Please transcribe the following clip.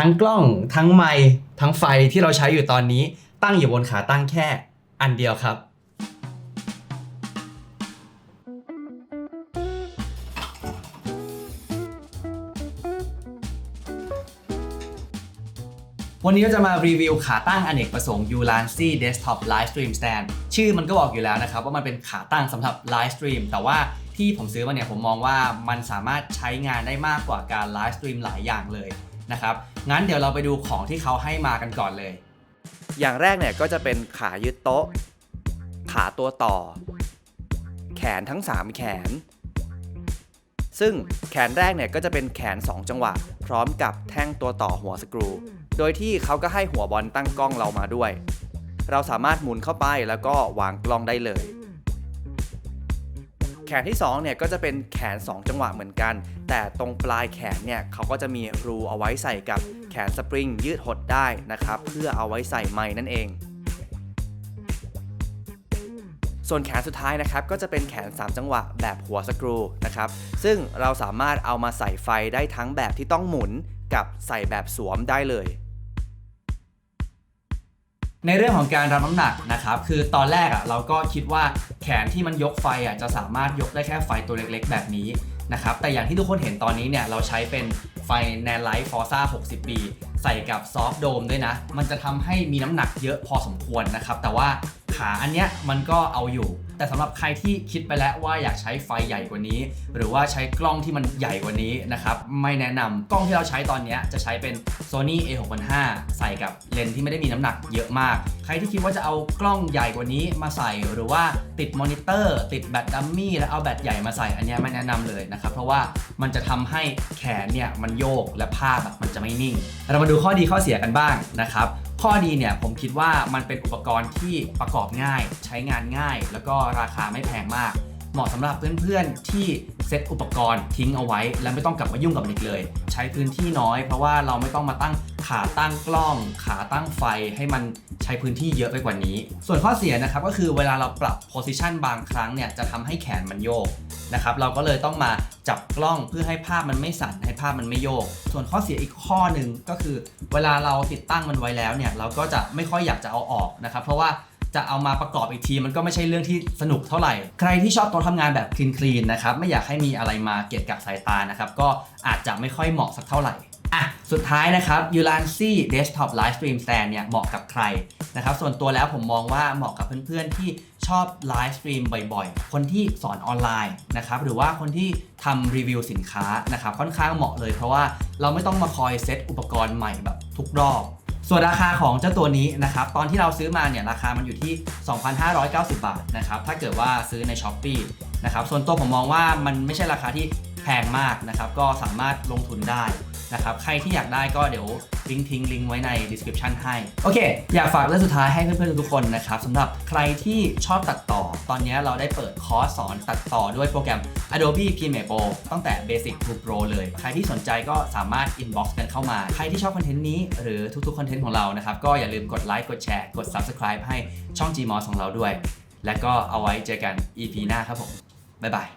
ทั้งกล้องทั้งไมค์ทั้งไฟที่เราใช้อยู่ตอนนี้ ตั้งอยู่บนขาตั้งแค่อันเดียวครับ วันนี้เราจะมารีวิวขาตั้งอเนกประสงค์ Ulanzi Desktop Live Stream Stand ชื่อมันก็บอกอยู่แล้วนะครับ ว่ามันเป็นขาตั้งสำหรับ Live Stream แต่ว่าที่ผมซื้อมาเนี่ยผมมองว่ามันสามารถใช้งานได้มากกว่าการ Live Stream หลายอย่างเลยนะครับ งั้นเดี๋ยวเราไปดูของที่เขาให้มากันก่อนเลย อย่างแรกเนี่ยก็จะเป็นขายึดโต๊ะ ขาตัวต่อ แขนทั้ง 3 แขน ซึ่งแขนแรกเนี่ยก็จะเป็นแขน 2 จังหวะ พร้อมกับแท่งตัวต่อหัวสกรู โดยที่เขาก็ให้หัวบอลตั้งกล้องเรามาด้วย เราสามารถหมุนเข้าไปแล้วก็วางกล้องได้เลย แขนที่ 2 เนี่ยก็จะเป็นแขน 2 จังหวะเหมือนกัน แต่ตรงปลายแขนเนี่ยเขาก็จะมีรูเอาไว้ใส่กับแขนสปริงยืดหดได้นะครับ เพื่อเอาไว้ใส่ไม้นั่นเอง ส่วนแขนสุดท้ายนะครับก็จะเป็นแขน 3 จังหวะแบบหัวสกรูนะครับซึ่งเราสามารถเอามาใส่ไฟได้ทั้งแบบที่ต้องหมุนกับใส่แบบสวมได้เลย ในเรื่องของการรับน้ำหนักนะครับคือตอนแรกอะเราก็คิดว่าแขนที่มันยกไฟอะจะสามารถยกได้แค่ไฟตัวเล็กๆ แบบนี้นะครับแต่อย่างที่ทุกคนเห็นตอนนี้เนี่ยเราใช้เป็นไฟ n a n l i g h t Forza 60B ใส่กับซอฟโดมด้วยนะ มันจะทำให้มีน้ำหนักเยอะพอสมควรนะครับแต่ว่า ขาอันเนี้ยมันก็เอาอยู่ แต่สำหรับใครที่คิดไปแล้วว่าอยากใช้ไฟใหญ่กว่านี้ หรือว่าใช้กล้องที่มันใหญ่กว่านี้นะครับไม่แนะนำกล้องที่เราใช้ตอนเนี้ยจะใช้เป็น Sony A65 ใส่กับเลนส์ที่ไม่ได้มีน้ำหนักเยอะมาก ใครที่คิดว่าจะเอากล้องใหญ่กว่านี้มาใส่หรือว่าติดมอนิเตอร์ ติดแบตดัมมี่แล้วเอาแบตใหญ่มาใส่อันเนี้ยไม่แนะนำเลยนะครับเพราะว่ามันจะทำให้แขนเนี่ยมันโยกและภาพอะมันจะไม่นิ่ง เรามาดูข้อดีข้อเสียกันบ้างนะครับ ข้อดีเนี่ยผมคิดว่ามันเป็นอุปกรณ์ที่ประกอบง่าย ใช้งานง่าย แล้วก็ราคาไม่แพงมาก เหมาะสำหรับเพื่อนๆที่เซตอุปกรณ์ทิ้งเอาไว้ แล้วไม่ต้องกลับมายุ่งกับมันอีกเลย ใช้พื้นที่น้อย เพราะว่าเราไม่ต้องมาตั้งขาตั้งกล้อง ขาตั้งไฟให้มันใช้พื้นที่เยอะไปกว่านี้ ส่วนข้อเสียนะครับก็คือเวลาเราปรับโพซิชันบางครั้งเนี่ยจะทำให้แขนมันโยก นะครับเราก็เลยต้องมาจับกล้องเพื่อให้ภาพมันไม่สั่นให้ภาพมันไม่โยก ส่วนข้อเสียอีกข้อหนึ่งก็คือ เวลาเราติดตั้งมันไว้แล้วเนี่ยเราก็จะไม่ค่อยอยากจะเอาออกนะครับเพราะว่าจะเอามาประกอบอีกทีมันก็ไม่ใช่เรื่องที่สนุกเท่าไหร่ ใครที่ชอบโต๊ะทำงานแบบคลีนๆนะครับไม่อยากให้มีอะไรมาเกะกะสายตานะครับก็อาจจะไม่ค่อยเหมาะสักเท่าไหร่อะสุดท้ายนะครับ Ulanzi Desktop Live Stream Stand เนี่ยเหมาะกับใครนะครับส่วนตัวแล้วผมมองว่าเหมาะกับเพื่อนๆที่ ชอบไลฟ์สตรีมบ่อยๆ คนที่สอนออนไลน์นะครับหรือว่าคนที่ทำรีวิวสินค้านะครับค่อนข้างเหมาะเลย เพราะว่าเราไม่ต้องมาคอยเซตอุปกรณ์ใหม่แบบทุกรอบ ส่วนราคาของเจ้าตัวนี้นะครับตอนที่เราซื้อมาเนี่ยราคามันอยู่ที่ 2,590 บาทนะครับถ้าเกิดว่าซื้อใน s h อ p e e นะครับส่วนตัวผมมองว่ามันไม่ใช่ราคาที่แพงมากนะครับก็สามารถลงทุนได้นะครับใครที่อยากได้ก็เดี๋ยว ลิงก์ทิ้งลิงก์ไว้ใน description ให้ โอเค อยากฝากเรื่องสุดท้ายให้เพื่อนๆทุกคนนะครับสำหรับใครที่ชอบตัดต่อ ตอนนี้เราได้เปิดคอร์สสอนตัดต่อด้วยโปรแกรม Adobe Premiere Pro ตั้งแต่ Basic to Pro เลย ใครที่สนใจก็สามารถ inbox กันเข้ามา ใครที่ชอบคอนเทนต์นี้หรือทุกๆคอนเทนต์ของเรานะครับก็อย่าลืมกดไลค์กดแชร์กด subscribe ให้ช่อง Gmos ของเราด้วย และก็เอาไว้เจอกัน EP หน้าครับผมบ๊ายบาย